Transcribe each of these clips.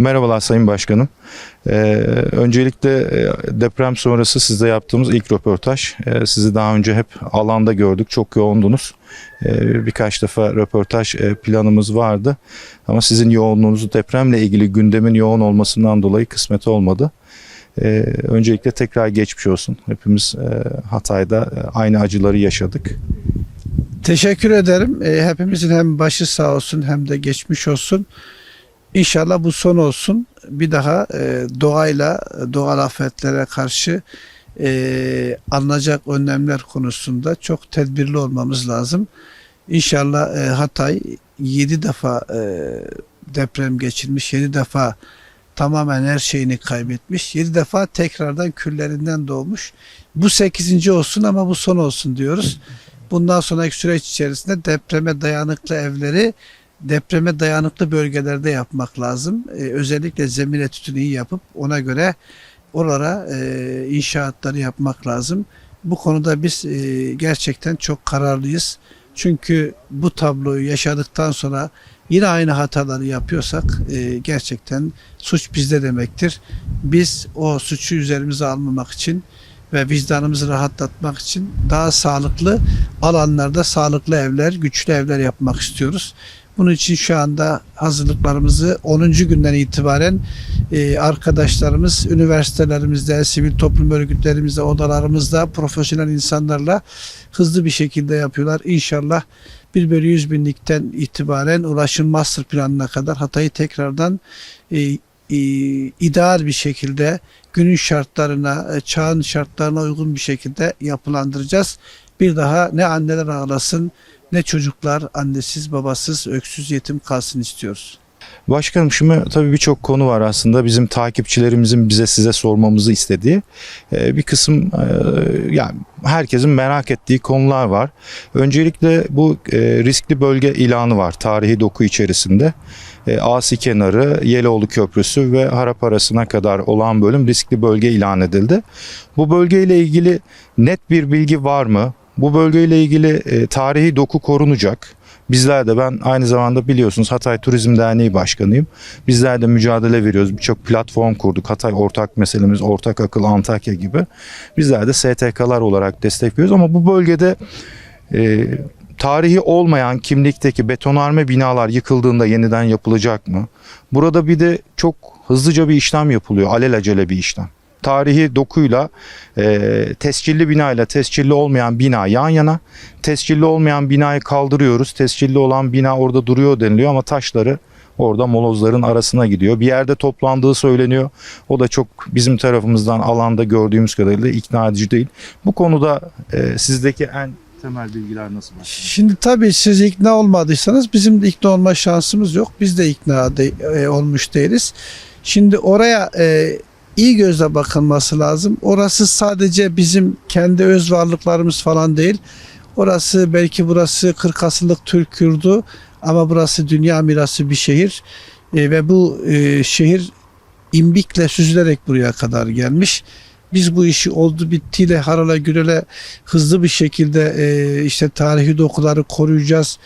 Merhabalar Sayın Başkanım. Ee, öncelikle e, deprem sonrası sizle yaptığımız ilk röportaj. Ee, sizi daha önce hep alanda gördük, çok yoğundunuz. Ee, birkaç defa röportaj e, planımız vardı. Ama sizin yoğunluğunuzu depremle ilgili gündemin yoğun olmasından dolayı kısmet olmadı. Ee, öncelikle tekrar geçmiş olsun. Hepimiz e, Hatay'da e, aynı acıları yaşadık. Teşekkür ederim. Hepimizin hem başı sağ olsun hem de geçmiş olsun. İnşallah bu son olsun. Bir daha e, doğayla, doğal afetlere karşı e, alınacak önlemler konusunda çok tedbirli olmamız lazım. İnşallah e, Hatay 7 defa e, deprem geçirmiş, 7 defa tamamen her şeyini kaybetmiş, 7 defa tekrardan küllerinden doğmuş. Bu 8. olsun ama bu son olsun diyoruz. Bundan sonraki süreç içerisinde depreme dayanıklı evleri depreme dayanıklı bölgelerde yapmak lazım. Ee, özellikle zemin etütünü iyi yapıp ona göre oralara e, inşaatları yapmak lazım. Bu konuda biz e, gerçekten çok kararlıyız. Çünkü bu tabloyu yaşadıktan sonra yine aynı hataları yapıyorsak e, gerçekten suç bizde demektir. Biz o suçu üzerimize almamak için ve vicdanımızı rahatlatmak için daha sağlıklı alanlarda sağlıklı evler, güçlü evler yapmak istiyoruz. Bunun için şu anda hazırlıklarımızı 10. günden itibaren e, arkadaşlarımız üniversitelerimizde, sivil toplum örgütlerimizde, odalarımızda profesyonel insanlarla hızlı bir şekilde yapıyorlar. İnşallah 1 bölü 100 binlikten itibaren ulaşım master planına kadar Hatay'ı tekrardan e, e, ideal bir şekilde günün şartlarına, e, çağın şartlarına uygun bir şekilde yapılandıracağız. Bir daha ne anneler ağlasın, ne çocuklar annesiz, babasız, öksüz, yetim kalsın istiyoruz. Başkanım şimdi tabii birçok konu var aslında bizim takipçilerimizin bize size sormamızı istediği Ee, bir kısım e, yani herkesin merak ettiği konular var. Öncelikle bu e, riskli bölge ilanı var tarihi doku içerisinde. E, Asi kenarı, Yeloğlu Köprüsü ve Harap arasına kadar olan bölüm riskli bölge ilan edildi. Bu bölgeyle ilgili net bir bilgi var mı? Bu bölgeyle ilgili e, tarihi doku korunacak. Bizler de ben aynı zamanda biliyorsunuz Hatay Turizm Derneği Başkanıyım. Bizler de mücadele veriyoruz. Birçok platform kurduk. Hatay ortak meselemiz, ortak akıl Antakya gibi. Bizler de STK'lar olarak destek veriyoruz ama bu bölgede e, tarihi olmayan kimlikteki betonarme binalar yıkıldığında yeniden yapılacak mı? Burada bir de çok hızlıca bir işlem yapılıyor. Alelacele bir işlem. Tarihi dokuyla e, tescilli bina ile tescilli olmayan bina yan yana. Tescilli olmayan binayı kaldırıyoruz. Tescilli olan bina orada duruyor deniliyor ama taşları orada molozların arasına gidiyor. Bir yerde toplandığı söyleniyor. O da çok bizim tarafımızdan alanda gördüğümüz kadarıyla ikna edici değil. Bu konuda e, sizdeki en temel bilgiler nasıl? Şimdi tabii siz ikna olmadıysanız bizim de ikna olma şansımız yok. Biz de ikna de, e, olmuş değiliz. Şimdi oraya e, iyi gözle bakılması lazım. Orası sadece bizim kendi öz varlıklarımız falan değil. Orası belki burası 40 asırlık Türk yurdu ama burası dünya mirası bir şehir. E, ve bu e, şehir imbikle süzülerek buraya kadar gelmiş. Biz bu işi oldu bittiyle harala gürele hızlı bir şekilde e, işte tarihi dokuları koruyacağız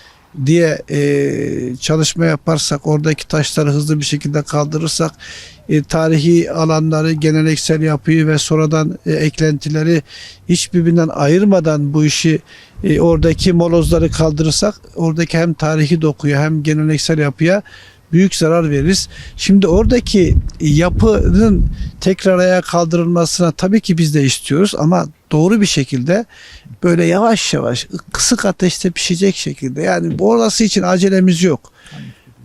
diye e, çalışma yaparsak oradaki taşları hızlı bir şekilde kaldırırsak e, tarihi alanları geleneksel yapıyı ve sonradan e, eklentileri hiçbirbirinden ayırmadan bu işi e, oradaki molozları kaldırırsak oradaki hem tarihi dokuya hem geleneksel yapıya büyük zarar veririz. Şimdi oradaki yapının tekrar ayağa kaldırılmasına tabii ki biz de istiyoruz ama doğru bir şekilde böyle yavaş yavaş kısık ateşte pişecek şekilde yani orası için acelemiz yok.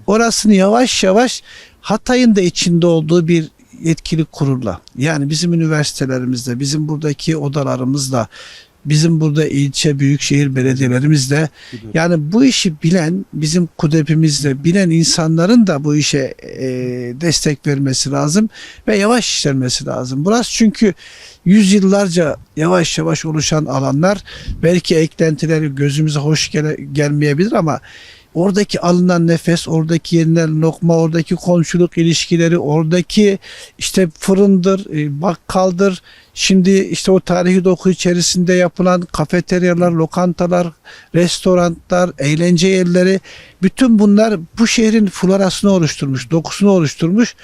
Orasını yavaş yavaş Hatay'ın da içinde olduğu bir yetkili kurulla yani bizim üniversitelerimizde bizim buradaki odalarımızda bizim burada ilçe büyükşehir belediyelerimizde yani bu işi bilen bizim kudepimizde bilen insanların da bu işe e, destek vermesi lazım ve yavaş işlenmesi lazım. Burası çünkü yüzyıllarca yavaş yavaş oluşan alanlar belki eklentileri gözümüze hoş gele, gelmeyebilir ama oradaki alınan nefes, oradaki yenilen lokma, oradaki komşuluk ilişkileri, oradaki işte fırındır, e, bakkaldır. Şimdi işte o tarihi doku içerisinde yapılan kafeteryalar, lokantalar, restoranlar, eğlence yerleri bütün bunlar bu şehrin florasını oluşturmuş, dokusunu oluşturmuş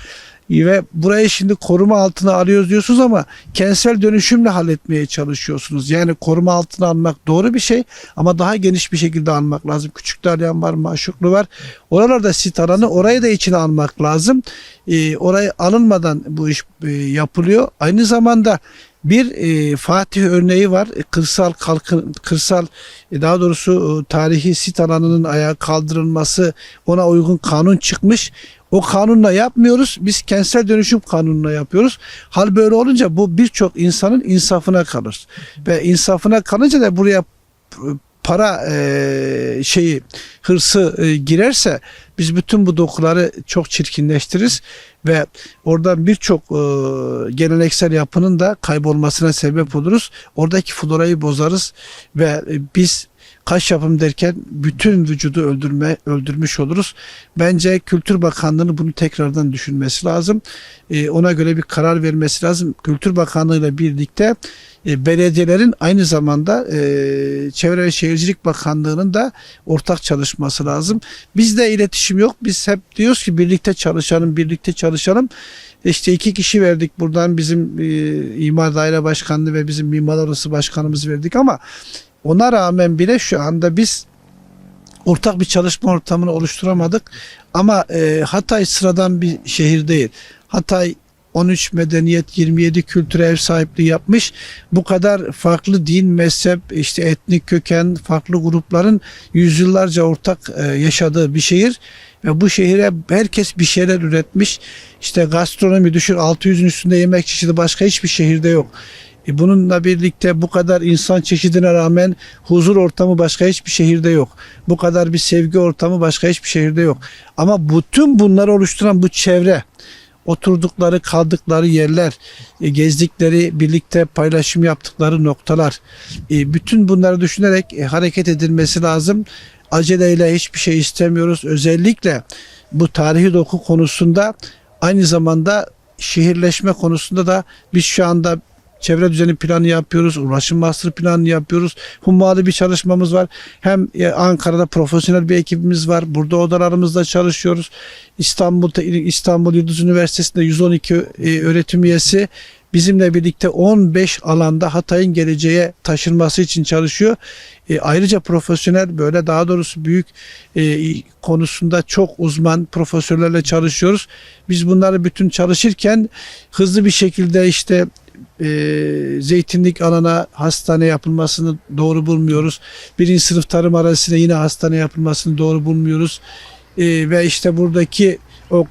ve burayı şimdi koruma altına alıyoruz diyorsunuz ama kentsel dönüşümle halletmeye çalışıyorsunuz. Yani koruma altına almak doğru bir şey ama daha geniş bir şekilde almak lazım. Küçük Dalyan var, Maşuklu var. Oralarda sit alanı orayı da içine almak lazım. Ee, orayı alınmadan bu iş e, yapılıyor. Aynı zamanda bir e, Fatih örneği var. E, Kırsal kalkın kırsal e, daha doğrusu e, tarihi sit alanının ayağa kaldırılması ona uygun kanun çıkmış. O kanunla yapmıyoruz. Biz kentsel dönüşüm kanununa yapıyoruz. Hal böyle olunca bu birçok insanın insafına kalır. Ve insafına kalınca da buraya para e, şeyi hırsı e, girerse biz bütün bu dokuları çok çirkinleştiririz ve oradan birçok e, geleneksel yapının da kaybolmasına sebep oluruz. Oradaki florayı bozarız ve e, biz kaş yapım derken bütün vücudu öldürme öldürmüş oluruz. Bence Kültür Bakanlığı'nın bunu tekrardan düşünmesi lazım. E, ona göre bir karar vermesi lazım. Kültür Bakanlığı ile birlikte e, belediyelerin aynı zamanda e, Çevre ve Şehircilik Bakanlığı'nın da ortak çalışması lazım. Bizde iletişim yok. Biz hep diyoruz ki birlikte çalışalım, birlikte çalışalım. İşte iki kişi verdik buradan bizim e, İmar Daire Başkanlığı ve bizim Mimar Odası Başkanımız verdik ama ona rağmen bile şu anda biz ortak bir çalışma ortamını oluşturamadık. Ama e, Hatay sıradan bir şehir değil. Hatay 13 medeniyet 27 kültüre ev sahipliği yapmış. Bu kadar farklı din, mezhep, işte etnik köken, farklı grupların yüzyıllarca ortak e, yaşadığı bir şehir. Ve bu şehire herkes bir şeyler üretmiş. İşte gastronomi düşün 600'ün üstünde yemek çeşidi başka hiçbir şehirde yok. E bununla birlikte bu kadar insan çeşidine rağmen huzur ortamı başka hiçbir şehirde yok. Bu kadar bir sevgi ortamı başka hiçbir şehirde yok. Ama bütün bunları oluşturan bu çevre, oturdukları, kaldıkları yerler, e, gezdikleri, birlikte paylaşım yaptıkları noktalar. e, bütün bunları düşünerek e, hareket edilmesi lazım. Aceleyle hiçbir şey istemiyoruz. Özellikle bu tarihi doku konusunda aynı zamanda şehirleşme konusunda da biz şu anda çevre düzeni planı yapıyoruz, ulaşım master planı yapıyoruz. Hummalı bir çalışmamız var. Hem e, Ankara'da profesyonel bir ekibimiz var. Burada odalarımızda çalışıyoruz. İstanbul'da İstanbul Yıldız Üniversitesi'nde 112 e, öğretim üyesi bizimle birlikte 15 alanda Hatay'ın geleceğe taşınması için çalışıyor. E, ayrıca profesyonel böyle daha doğrusu büyük e, konusunda çok uzman profesörlerle çalışıyoruz. Biz bunları bütün çalışırken hızlı bir şekilde işte e, zeytinlik alana hastane yapılmasını doğru bulmuyoruz. Birinci sınıf tarım arazisine yine hastane yapılmasını doğru bulmuyoruz. E, ve işte buradaki o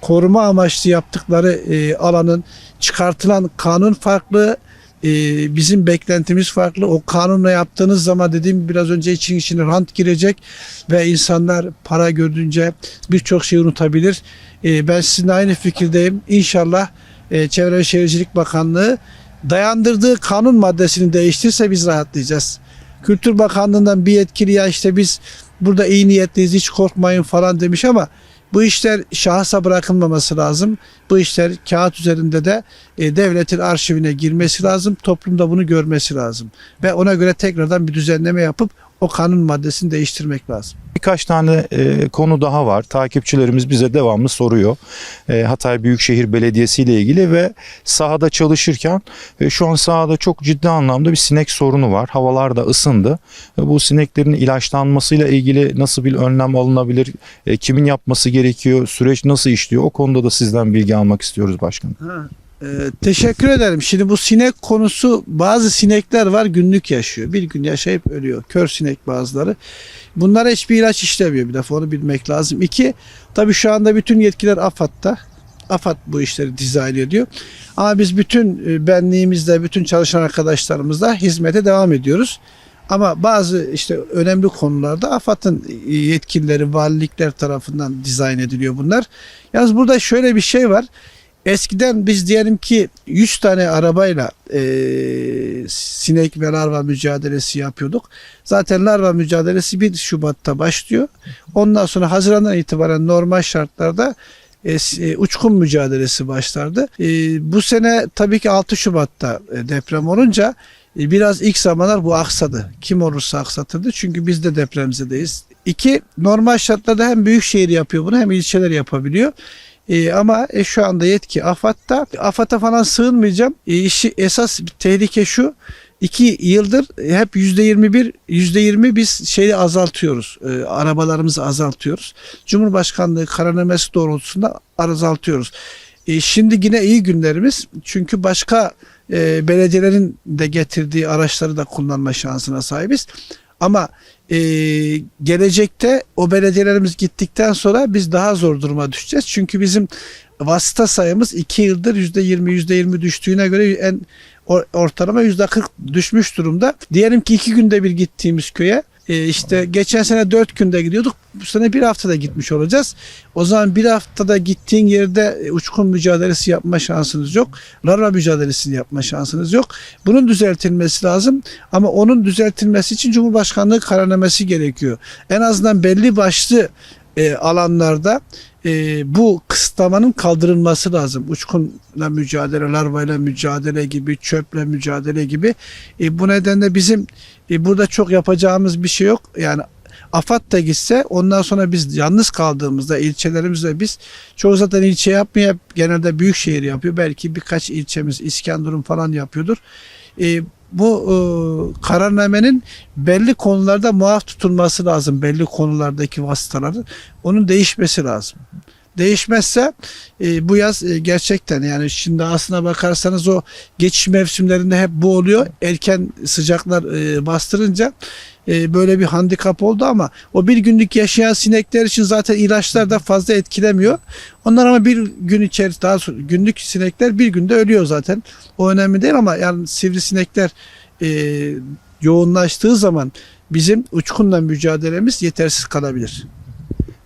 koruma amaçlı yaptıkları e, alanın çıkartılan kanun farklı, e, bizim beklentimiz farklı. O kanunla yaptığınız zaman dediğim biraz önce için içine rant girecek ve insanlar para gördüğünce birçok şeyi unutabilir. E, ben sizinle aynı fikirdeyim. İnşallah e, Çevre ve Şehircilik Bakanlığı dayandırdığı kanun maddesini değiştirse biz rahatlayacağız. Kültür Bakanlığı'ndan bir yetkili ya işte biz burada iyi niyetliyiz hiç korkmayın falan demiş ama bu işler şahsa bırakılmaması lazım. Bu işler kağıt üzerinde de e, devletin arşivine girmesi lazım. Toplumda bunu görmesi lazım. Ve ona göre tekrardan bir düzenleme yapıp o kanun maddesini değiştirmek lazım. Birkaç tane e, konu daha var. Takipçilerimiz bize devamlı soruyor. E, Hatay Büyükşehir Belediyesi ile ilgili ve sahada çalışırken e, şu an sahada çok ciddi anlamda bir sinek sorunu var. Havalar da ısındı. E, bu sineklerin ilaçlanmasıyla ilgili nasıl bir önlem alınabilir? E, kimin yapması gerekiyor? Süreç nasıl işliyor? O konuda da sizden bilgi almak istiyoruz başkanım. Ee, teşekkür ederim. Şimdi bu sinek konusu bazı sinekler var günlük yaşıyor. Bir gün yaşayıp ölüyor. Kör sinek bazıları. Bunlara hiçbir ilaç işlemiyor bir defa onu bilmek lazım. İki, tabii şu anda bütün yetkiler AFAD'da. AFAD bu işleri dizayn ediyor. Ama biz bütün e, benliğimizle, bütün çalışan arkadaşlarımızla hizmete devam ediyoruz. Ama bazı işte önemli konularda AFAD'ın e, yetkilileri, valilikler tarafından dizayn ediliyor bunlar. Yalnız burada şöyle bir şey var. Eskiden biz diyelim ki 100 tane arabayla e, sinek ve larva mücadelesi yapıyorduk. Zaten larva mücadelesi 1 Şubat'ta başlıyor. Ondan sonra Haziran'dan itibaren normal şartlarda e, e, uçkun mücadelesi başlardı. E, bu sene tabii ki 6 Şubat'ta deprem olunca biraz ilk zamanlar bu aksadı. Kim olursa aksatırdı. Çünkü biz de depremzedeyiz. İki, normal şartlarda hem büyük şehir yapıyor bunu hem ilçeler yapabiliyor. E, ama e, şu anda yetki AFAD'da. AFAD'a falan sığınmayacağım. E, işi esas tehlike şu. İki yıldır hep yüzde yirmi bir, yüzde yirmi biz şeyi azaltıyoruz. E, arabalarımızı azaltıyoruz. Cumhurbaşkanlığı kararnamesi doğrultusunda azaltıyoruz. E, şimdi yine iyi günlerimiz. Çünkü başka e, belediyelerin de getirdiği araçları da kullanma şansına sahibiz. Ama e, gelecekte o belediyelerimiz gittikten sonra biz daha zor duruma düşeceğiz. Çünkü bizim vasıta sayımız 2 yıldır %20 %20 düştüğüne göre en or- ortalama %40 düşmüş durumda. Diyelim ki 2 günde bir gittiğimiz köye e, işte geçen sene 4 günde gidiyorduk. Bu sene bir haftada gitmiş olacağız. O zaman bir haftada gittiğin yerde e, uçkun mücadelesi yapma şansınız yok. Larva mücadelesini yapma şansınız yok. Bunun düzeltilmesi lazım. Ama onun düzeltilmesi için Cumhurbaşkanlığı kararnamesi gerekiyor. En azından belli başlı e, alanlarda e, bu kısıtlamanın kaldırılması lazım. Uçkunla mücadele, larvayla mücadele gibi, çöple mücadele gibi. E, bu nedenle bizim e, burada çok yapacağımız bir şey yok. Yani AFAD da gitse ondan sonra biz yalnız kaldığımızda ilçelerimizde biz çoğu zaten ilçe yapmıyor. Genelde büyük şehir yapıyor. Belki birkaç ilçemiz İskenderun falan yapıyordur. E, bu e, kararnamenin belli konularda muaf tutulması lazım. Belli konulardaki vasıtaların. Onun değişmesi lazım. Değişmezse e, bu yaz e, gerçekten yani şimdi aslına bakarsanız o geçiş mevsimlerinde hep bu oluyor. Erken sıcaklar e, bastırınca e, böyle bir handikap oldu ama o bir günlük yaşayan sinekler için zaten ilaçlar da fazla etkilemiyor. Onlar ama bir gün içerisinde daha sonra günlük sinekler bir günde ölüyor zaten. O önemli değil ama yani sivrisinekler e, yoğunlaştığı zaman bizim uçkunla mücadelemiz yetersiz kalabilir.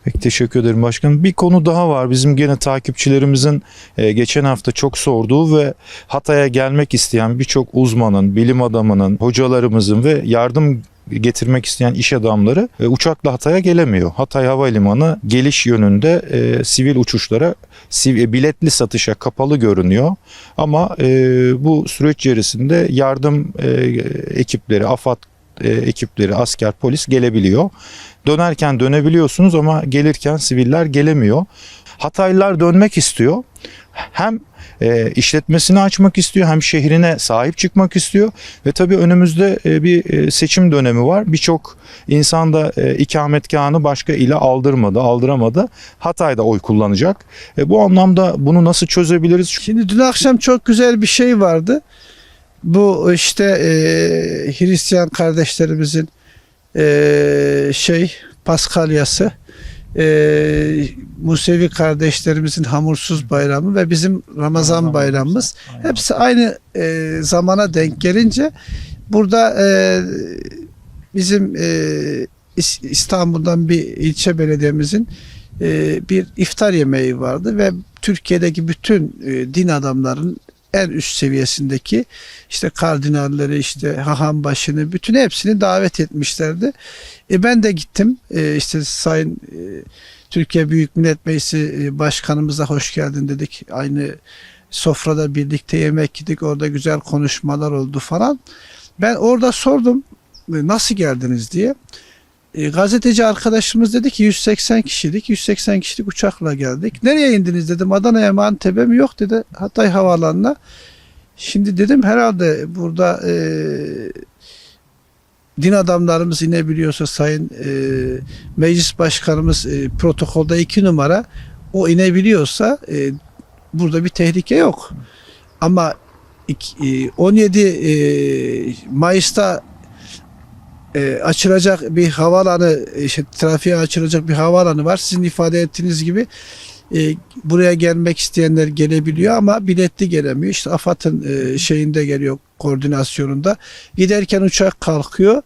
Peki teşekkür ederim başkanım. Bir konu daha var. Bizim gene takipçilerimizin e, geçen hafta çok sorduğu ve Hatay'a gelmek isteyen birçok uzmanın, bilim adamının, hocalarımızın ve yardım getirmek isteyen iş adamları e, uçakla Hatay'a gelemiyor. Hatay Havalimanı geliş yönünde e, sivil uçuşlara siv- e, biletli satışa kapalı görünüyor. Ama e, bu süreç içerisinde yardım e, ekipleri, AFAD e, ekipleri, asker, polis gelebiliyor. Dönerken dönebiliyorsunuz ama gelirken siviller gelemiyor. Hataylılar dönmek istiyor. Hem e, işletmesini açmak istiyor hem şehrine sahip çıkmak istiyor ve tabii önümüzde e, bir e, seçim dönemi var. Birçok insan da e, ikametgahını başka ile aldırmadı, aldıramadı. Hatay'da oy kullanacak. E, bu anlamda bunu nasıl çözebiliriz? Şimdi dün akşam çok güzel bir şey vardı. Bu işte e, Hristiyan kardeşlerimizin e, şey Paskalyası, e, Musevi kardeşlerimizin hamursuz bayramı ve bizim Ramazan bayramımız. Hepsi aynı e, zamana denk gelince burada e, bizim e, İs- İstanbul'dan bir ilçe belediyemizin e, bir iftar yemeği vardı ve Türkiye'deki bütün e, din adamların en üst seviyesindeki işte kardinalleri işte haham başını bütün hepsini davet etmişlerdi. E ben de gittim. E, işte Sayın e, Türkiye Büyük Millet Meclisi e, Başkanımıza hoş geldin dedik. Aynı sofrada birlikte yemek yedik. Orada güzel konuşmalar oldu falan. Ben orada sordum e, nasıl geldiniz diye. E, gazeteci arkadaşımız dedi ki 180 kişilik 180 kişilik uçakla geldik. Nereye indiniz dedim. Adana'ya mı Antep'e mi yok dedi. Hatay Havaalanı'na. Şimdi dedim herhalde burada e, din adamlarımız inebiliyorsa sayın e, meclis başkanımız e, protokolda iki numara o inebiliyorsa e, burada bir tehlike yok. Ama iki- e, 17 e, Mayıs'ta e, açılacak bir havaalanı, işte trafiğe açılacak bir havaalanı var. Sizin ifade ettiğiniz gibi e, buraya gelmek isteyenler gelebiliyor ama biletli gelemiyor. İşte AFAD'ın e, şeyinde geliyor koordinasyonunda. Giderken uçak kalkıyor.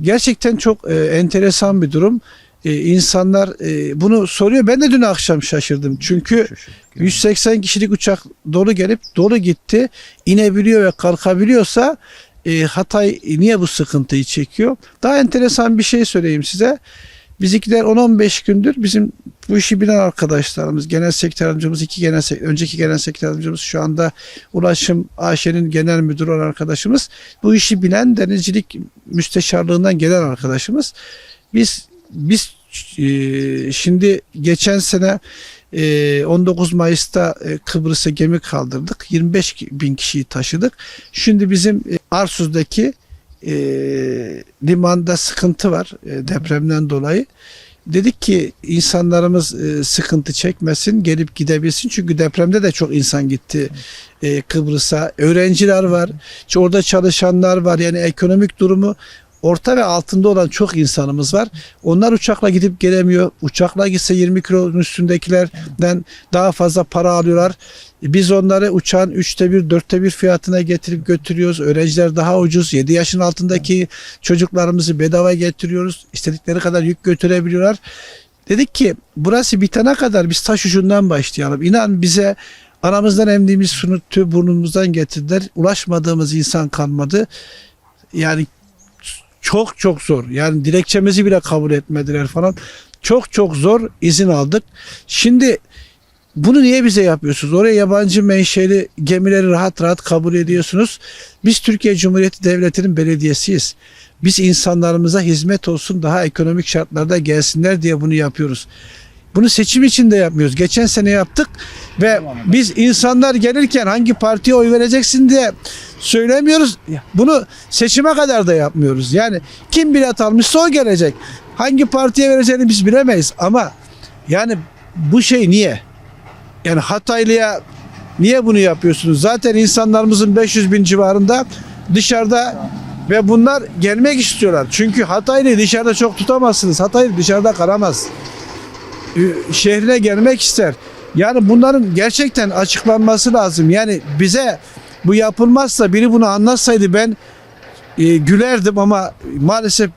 Gerçekten çok e, enteresan bir durum. e, insanlar e, bunu soruyor. Ben de dün akşam şaşırdım. Çünkü 180 kişilik uçak dolu gelip dolu gitti. İnebiliyor ve kalkabiliyorsa e, Hatay niye bu sıkıntıyı çekiyor? Daha enteresan bir şey söyleyeyim size. Bizimkiler 10-15 gündür bizim bu işi bilen arkadaşlarımız, genel sekreter yardımcımız, iki genel önceki genel sekreter yardımcımız, şu anda Ulaşım AŞ'nin genel müdürü olan arkadaşımız, bu işi bilen denizcilik müsteşarlığından gelen arkadaşımız. Biz biz e, şimdi geçen sene e, 19 Mayıs'ta e, Kıbrıs'a gemi kaldırdık. 25 bin kişiyi taşıdık. Şimdi bizim e, Arsuz'daki e, limanda sıkıntı var depremden dolayı. Dedik ki insanlarımız sıkıntı çekmesin, gelip gidebilsin. Çünkü depremde de çok insan gitti Kıbrıs'a. Öğrenciler var, orada çalışanlar var. Yani ekonomik durumu orta ve altında olan çok insanımız var. Onlar uçakla gidip gelemiyor. Uçakla gitse 20 kilonun üstündekilerden daha fazla para alıyorlar. Biz onları uçağın üçte bir, dörtte bir fiyatına getirip götürüyoruz. Öğrenciler daha ucuz. 7 yaşın altındaki çocuklarımızı bedava getiriyoruz. İstedikleri kadar yük götürebiliyorlar. Dedik ki burası bitene kadar biz taş ucundan başlayalım. İnan bize aramızdan emdiğimiz sunu tüy burnumuzdan getirdiler. Ulaşmadığımız insan kalmadı. Yani çok çok zor. Yani dilekçemizi bile kabul etmediler falan. Çok çok zor izin aldık. Şimdi bunu niye bize yapıyorsunuz? Oraya yabancı menşeli gemileri rahat rahat kabul ediyorsunuz. Biz Türkiye Cumhuriyeti Devleti'nin belediyesiyiz. Biz insanlarımıza hizmet olsun daha ekonomik şartlarda gelsinler diye bunu yapıyoruz. Bunu seçim için de yapmıyoruz. Geçen sene yaptık ve biz insanlar gelirken hangi partiye oy vereceksin diye söylemiyoruz. Bunu seçime kadar da yapmıyoruz. Yani kim bilet almışsa o gelecek. Hangi partiye vereceğini biz bilemeyiz ama yani bu şey niye? Yani Hataylı'ya niye bunu yapıyorsunuz? Zaten insanlarımızın 500 bin civarında dışarıda ve bunlar gelmek istiyorlar. Çünkü Hataylı'yı dışarıda çok tutamazsınız. Hataylı dışarıda kalamaz. Ü- Şehrine gelmek ister. Yani bunların gerçekten açıklanması lazım. Yani bize bu yapılmazsa biri bunu anlatsaydı ben e, gülerdim ama maalesef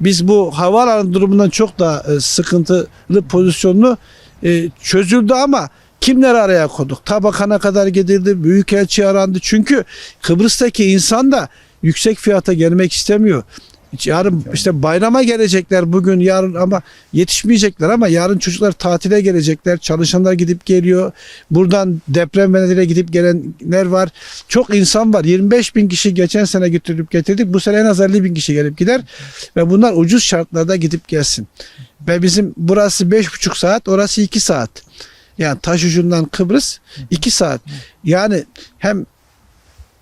biz bu havaalanı durumundan çok daha e, sıkıntılı pozisyonlu e, çözüldü ama kimleri araya koyduk? Tabakana kadar gidildi, büyükelçi arandı. Çünkü Kıbrıs'taki insan da yüksek fiyata gelmek istemiyor. Yarın işte bayrama gelecekler bugün yarın ama yetişmeyecekler ama yarın çocuklar tatile gelecekler. Çalışanlar gidip geliyor. Buradan deprem nedeniyle gidip gelenler var. Çok insan var. 25 bin kişi geçen sene getirip getirdik. Bu sene en az 50 bin kişi gelip gider. Ve bunlar ucuz şartlarda gidip gelsin. Ve bizim burası 5,5 saat orası 2 saat. Yani taş ucundan Kıbrıs 2 saat. Yani hem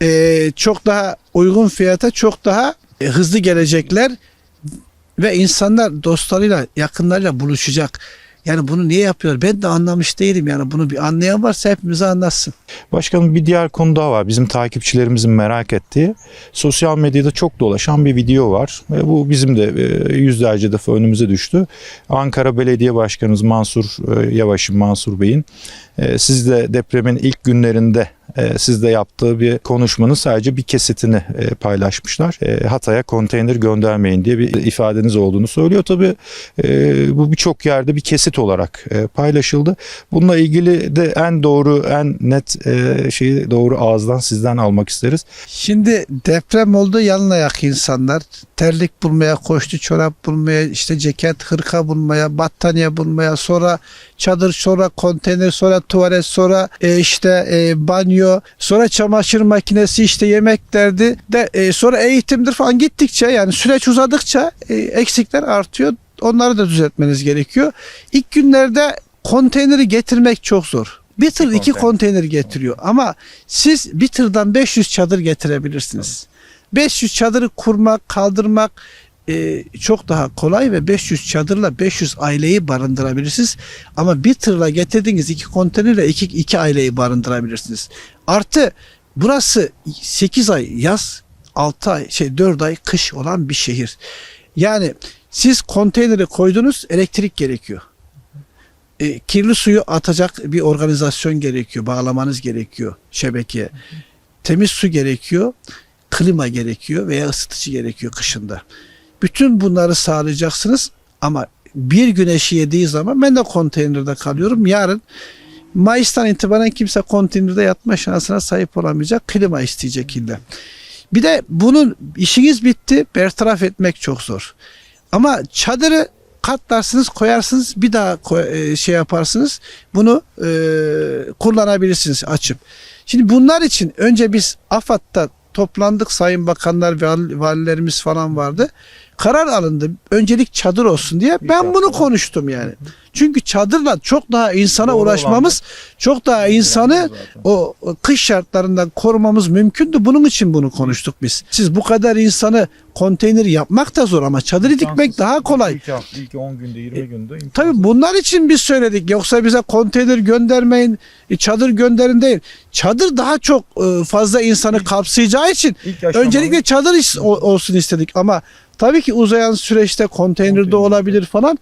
eee, çok daha uygun fiyata çok daha e, hızlı gelecekler ve insanlar dostlarıyla yakınlarıyla buluşacak. Yani bunu niye yapıyor? Ben de anlamış değilim yani bunu bir anlayan varsa hepimize anlatsın. Başkanım bir diğer konu daha var. Bizim takipçilerimizin merak ettiği. Sosyal medyada çok dolaşan bir video var. Ve bu bizim de e, yüzlerce defa önümüze düştü. Ankara Belediye Başkanımız Mansur e, Yavaş'ın, Mansur Bey'in e, siz de depremin ilk günlerinde e, sizde yaptığı bir konuşmanın sadece bir kesitini e, paylaşmışlar. E, Hatay'a konteyner göndermeyin diye bir ifadeniz olduğunu söylüyor. Tabii e, bu birçok yerde bir kesit olarak e, paylaşıldı. Bununla ilgili de en doğru, en net e, şeyi doğru ağızdan sizden almak isteriz. Şimdi deprem oldu yalın ayak insanlar. Terlik bulmaya koştu, çorap bulmaya, işte ceket, hırka bulmaya, battaniye bulmaya, sonra çadır, sonra konteyner, sonra tuvalet, sonra e, işte e, banyo, sonra çamaşır makinesi, işte yemek derdi de e, sonra eğitimdir falan gittikçe yani süreç uzadıkça e, eksikler artıyor. Onları da düzeltmeniz gerekiyor. İlk günlerde konteyneri getirmek çok zor. Bir tır iki konteyner getiriyor ama siz bir tırdan 500 çadır getirebilirsiniz. 500 çadırı kurmak, kaldırmak e, çok daha kolay ve 500 çadırla 500 aileyi barındırabilirsiniz. Ama bir tırla getirdiğiniz iki konteynerle iki, iki aileyi barındırabilirsiniz. Artı burası 8 ay yaz, 6 ay şey 4 ay kış olan bir şehir. Yani siz konteyneri koydunuz elektrik gerekiyor. E, kirli suyu atacak bir organizasyon gerekiyor. Bağlamanız gerekiyor şebekeye. Temiz su gerekiyor. Klima gerekiyor veya ısıtıcı gerekiyor kışında. Bütün bunları sağlayacaksınız ama bir güneşi yediği zaman ben de konteynerde kalıyorum. Yarın Mayıs'tan itibaren kimse konteynerde yatma şansına sahip olamayacak. Klima isteyecek illa. Bir de bunun işiniz bitti bertaraf etmek çok zor. Ama çadırı katlarsınız koyarsınız bir daha koy- e, şey yaparsınız bunu e, kullanabilirsiniz açıp. Şimdi bunlar için önce biz AFAD'da toplandık sayın bakanlar ve val- valilerimiz falan vardı. Karar alındı. Öncelik çadır olsun diye. Ben bunu konuştum yani. Çünkü çadırla çok daha insana Doğru ulaşmamız, çok daha insanı o kış şartlarından korumamız mümkündü. Bunun için bunu konuştuk biz. Siz bu kadar insanı konteyner yapmak da zor ama çadırı dikmek daha kolay. İlk, hafta, ilk 10 günde 20 günde. Tabii bunlar için biz söyledik. Yoksa bize konteyner göndermeyin, e, çadır gönderin değil. Çadır daha çok e, fazla insanı kapsayacağı için öncelikle çadır olsun istedik ama tabii ki uzayan süreçte konteynerde Konteyner. olabilir falan.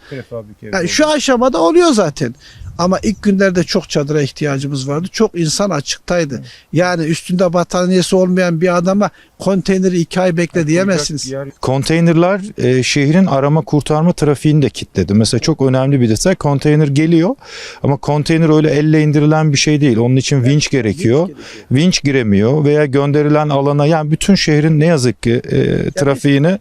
Yani şu aşamada oluyor zaten. Ama ilk günlerde çok çadıra ihtiyacımız vardı. Çok insan açıktaydı. Yani üstünde battaniyesi olmayan bir adama konteyneri iki ay bekle diyemezsiniz. Konteynerler e, şehrin arama kurtarma trafiğini de kilitledi. Mesela çok önemli bir detay. Konteyner geliyor ama konteyner öyle elle indirilen bir şey değil. Onun için vinç gerekiyor. Vinç giremiyor veya gönderilen alana yani bütün şehrin ne yazık ki e, trafiğini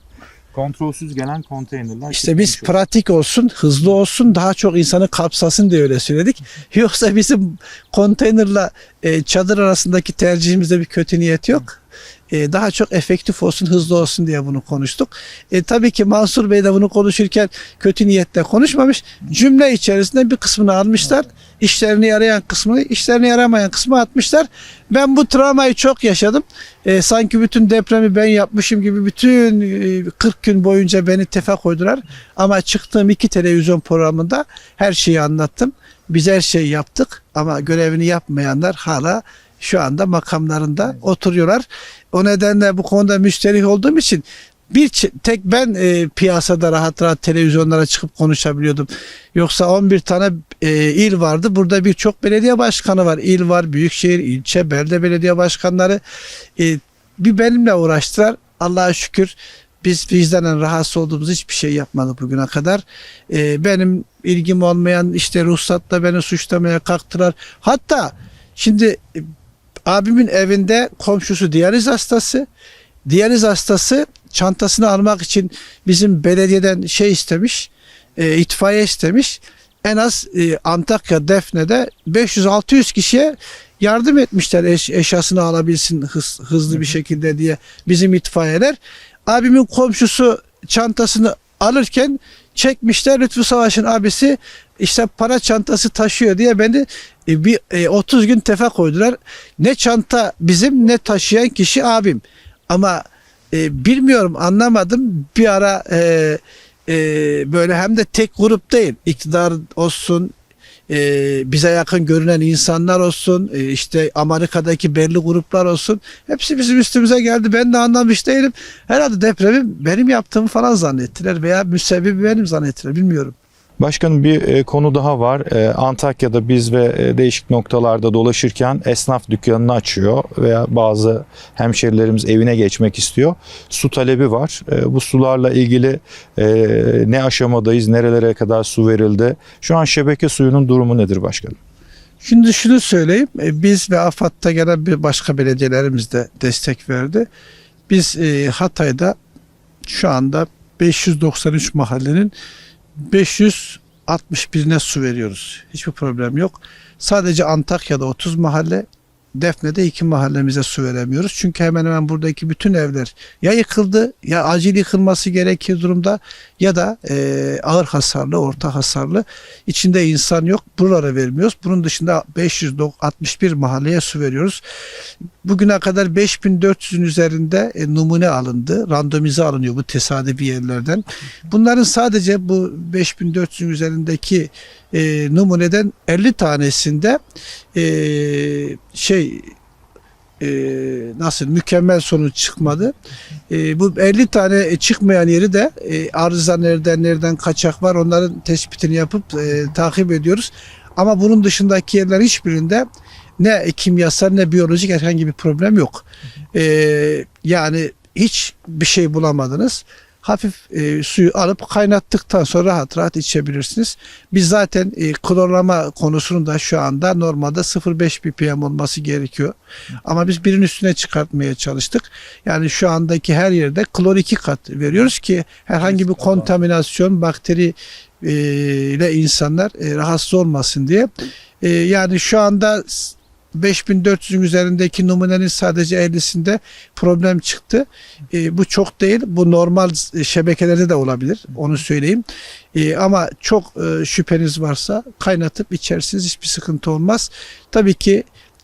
kontrolsüz gelen konteynerler. İşte biz pratik olsun, hızlı olsun, daha çok insanı kapsasın diye öyle söyledik. Yoksa bizim konteynerla e, çadır arasındaki tercihimizde bir kötü niyet yok. E, daha çok efektif olsun, hızlı olsun diye bunu konuştuk. E, tabii ki Mansur Bey de bunu konuşurken kötü niyetle konuşmamış. Cümle içerisinde bir kısmını almışlar. İşlerini yarayan kısmını, işlerini yaramayan kısmı atmışlar. Ben bu travmayı çok yaşadım. E, sanki bütün depremi ben yapmışım gibi bütün e, 40 gün boyunca beni tefe koydular. Ama çıktığım iki televizyon programında her şeyi anlattım. Biz her şeyi yaptık ama görevini yapmayanlar hala şu anda makamlarında oturuyorlar. O nedenle bu konuda müşterih olduğum için bir tek ben e, piyasada rahat rahat televizyonlara çıkıp konuşabiliyordum. Yoksa 11 tane e, il vardı. Burada birçok belediye başkanı var. İl var, büyükşehir, ilçe, belde belediye başkanları. E, bir benimle uğraştılar. Allah'a şükür biz vicdanen rahatsız olduğumuz hiçbir şey yapmadık bugüne kadar. E, benim ilgim olmayan işte ruhsatla beni suçlamaya kalktılar. Hatta şimdi abimin evinde komşusu diyaliz hastası. Diyaliz hastası çantasını almak için bizim belediyeden şey istemiş, e, itfaiye istemiş. En az e, Antakya Defne'de 500-600 kişiye yardım etmişler eş, eşyasını alabilsin hız- hızlı bir şekilde diye bizim itfaiyeler. Abimin komşusu çantasını alırken çekmişler Lütfü Savaş'ın abisi işte para çantası taşıyor diye beni e, bir e, 30 gün tefe koydular. Ne çanta bizim ne taşıyan kişi abim. Ama e, bilmiyorum anlamadım. Bir ara e, e, böyle hem de tek grup değil. İktidar olsun, e, bize yakın görünen insanlar olsun, e, işte Amerika'daki belli gruplar olsun. Hepsi bizim üstümüze geldi. Ben de anlamış değilim. Herhalde depremi benim yaptığımı falan zannettiler veya müsebbibi benim zannettiler. Bilmiyorum. Başkanım bir e, konu daha var. E, Antakya'da biz ve e, değişik noktalarda dolaşırken esnaf dükkanını açıyor veya bazı hemşerilerimiz evine geçmek istiyor. Su talebi var. Bu sularla ilgili ne aşamadayız, nerelere kadar su verildi? Şu an şebeke suyunun durumu nedir başkanım? Şimdi şunu söyleyeyim. Biz ve AFAD'da gelen bir başka belediyelerimiz de destek verdi. Biz Hatay'da şu anda 593 mahallenin 561'ine su veriyoruz. Hiçbir problem yok. Sadece Antakya'da 30 mahalle, Defne'de iki mahallemize su veremiyoruz. Çünkü hemen hemen buradaki bütün evler ya yıkıldı ya acil yıkılması gerekir durumda ya da e, ağır hasarlı, orta hasarlı. İçinde insan yok. Buralara vermiyoruz. Bunun dışında 561 mahalleye su veriyoruz. Bugüne kadar 5400'ün üzerinde e, numune alındı. Randomize alınıyor bu tesadüfi yerlerden. Bunların sadece bu 5400'ün üzerindeki e, numuneden 50 tanesinde e, şey e, nasıl mükemmel sonuç çıkmadı. E, bu 50 tane çıkmayan yeri de e, arıza nereden nereden kaçak var onların tespitini yapıp e, takip ediyoruz. Ama bunun dışındaki yerler hiçbirinde ne kimyasal ne biyolojik herhangi bir problem yok. E, yani hiç bir şey bulamadınız. hafif e, suyu alıp kaynattıktan sonra rahat rahat içebilirsiniz. Biz zaten e, klorlama konusunu da şu anda normalde 0.5 ppm olması gerekiyor. Ama biz birinin üstüne çıkartmaya çalıştık. Yani şu andaki her yerde klor 2 kat veriyoruz ki herhangi bir kontaminasyon bakteri e, ile insanlar e, rahatsız olmasın diye. E, yani şu anda 5400'ün üzerindeki numunenin sadece 50'sinde problem çıktı. E, bu çok değil. Bu normal şebekelerde de olabilir. Onu söyleyeyim. E, ama çok e, şüpheniz varsa kaynatıp içersiniz. Hiçbir sıkıntı olmaz. Tabii ki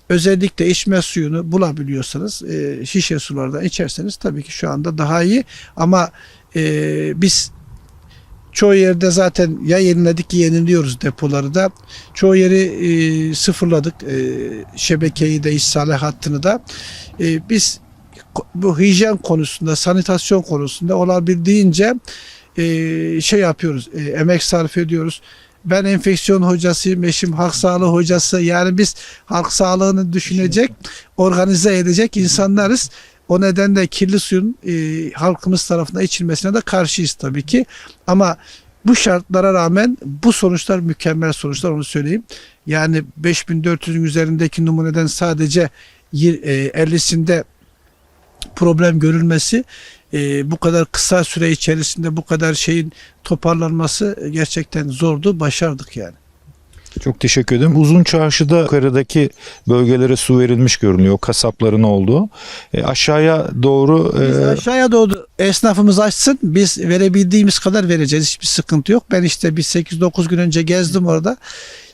özellikle içme suyunu bulabiliyorsanız e, şişe sulardan içerseniz tabii ki şu anda daha iyi. Ama e, biz çoğu yerde zaten ya yeniledik ya yeniliyoruz depoları da. Çoğu yeri e, sıfırladık. E, şebekeyi de ishale hattını da. E, biz bu hijyen konusunda, sanitasyon konusunda olabildiğince e, şey yapıyoruz. e, emek sarf ediyoruz. Ben enfeksiyon hocasıyım, eşim halk sağlığı hocası. Yani biz halk sağlığını düşünecek, organize edecek insanlarız. O nedenle kirli suyun e, halkımız tarafından içilmesine de karşıyız tabii ki. Ama bu şartlara rağmen bu sonuçlar mükemmel sonuçlar onu söyleyeyim. Yani 5400'ün üzerindeki numuneden sadece yir- e, 50'sinde problem görülmesi e, bu kadar kısa süre içerisinde bu kadar şeyin toparlanması gerçekten zordu. Başardık yani. Çok teşekkür ederim. Uzun çarşıda yukarıdaki bölgelere su verilmiş görünüyor. Kasapların olduğu. E, aşağıya doğru Biz e, aşağıya doğru esnafımız açsın. Biz verebildiğimiz kadar vereceğiz. Hiçbir sıkıntı yok. Ben işte bir 8-9 gün önce gezdim orada.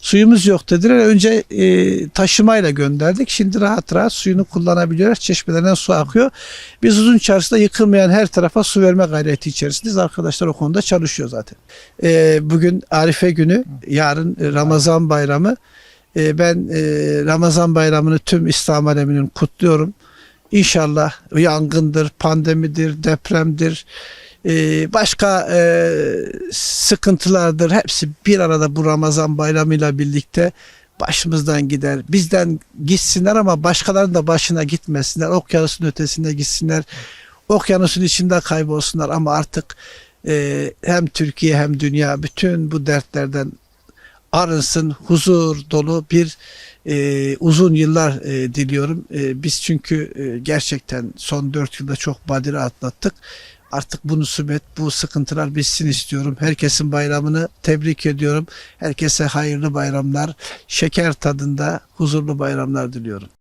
Suyumuz yok dediler. Önce e, taşımayla gönderdik. Şimdi rahat rahat suyunu kullanabiliyorlar. Çeşmelerden su akıyor. Biz uzun çarşıda yıkılmayan her tarafa su verme gayreti içerisindeyiz. Arkadaşlar o konuda çalışıyor zaten. E, bugün Arife günü, yarın Ramazan bayramı. E, ben e, Ramazan bayramını tüm İslam aleminin kutluyorum. İnşallah yangındır, pandemidir, depremdir, başka e, sıkıntılardır. Hepsi bir arada bu Ramazan bayramıyla birlikte başımızdan gider. Bizden gitsinler ama başkalarının da başına gitmesinler. Okyanusun ötesinde gitsinler. Okyanusun içinde kaybolsunlar ama artık e, hem Türkiye hem dünya bütün bu dertlerden arınsın, huzur dolu bir e, uzun yıllar e, diliyorum. E, biz çünkü e, gerçekten son dört yılda çok badire atlattık. Artık bu musibet, bu sıkıntılar bitsin istiyorum. Herkesin bayramını tebrik ediyorum. Herkese hayırlı bayramlar, şeker tadında huzurlu bayramlar diliyorum.